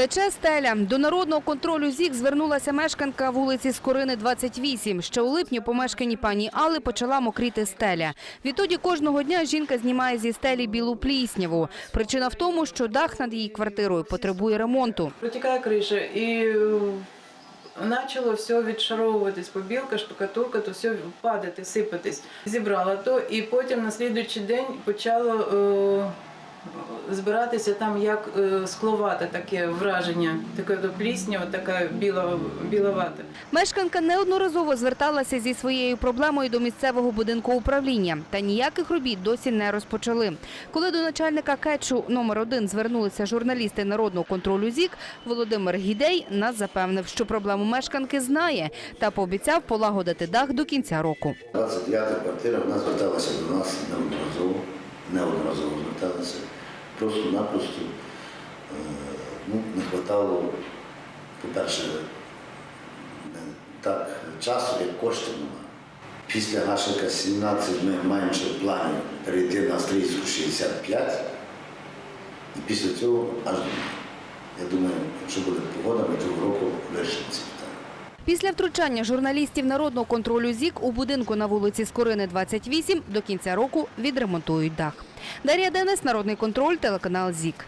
Тече стеля. До народного контролю ЗІК звернулася мешканка вулиці Скорини, 28. Ще у липні помешканні пані Алли почала мокріти стеля. Відтоді кожного дня жінка знімає зі стелі білу плісняву. Причина в тому, що дах над її квартирою потребує ремонту. Протікає криша і е, почало все відшаровуватись, побілка, штукатурка, то все падати, сипатись. Зібрала то, і потім на слідуючий день почало е, збиратися там як е, скловате таке враження, таке то пліснява, така біла, біловата. Мешканка неодноразово зверталася зі своєю проблемою до місцевого будинку управління, та ніяких робіт досі не розпочали. Коли до начальника кетчу номер 1 звернулися журналісти народного контролю ЗІК, Володимир Гідей нас запевнив, що проблему мешканки знає та пообіцяв полагодити дах до кінця року. 29 квартира вона зверталася до нас неодноразово, зверталася. Просто-напросто е, ну, не вистачало, по-перше, так часу, як коштів немає. Після Гашика 17 ми маємо ще в плані перейти на Стрийську 65 і після цього аж. Я думаю, якщо буде погода, ми цього року. Після втручання журналістів народного контролю ЗІК у будинку на вулиці Скорини, 28 до кінця року відремонтують дах. Дар'я Денис, Народний контроль, телеканал ЗІК.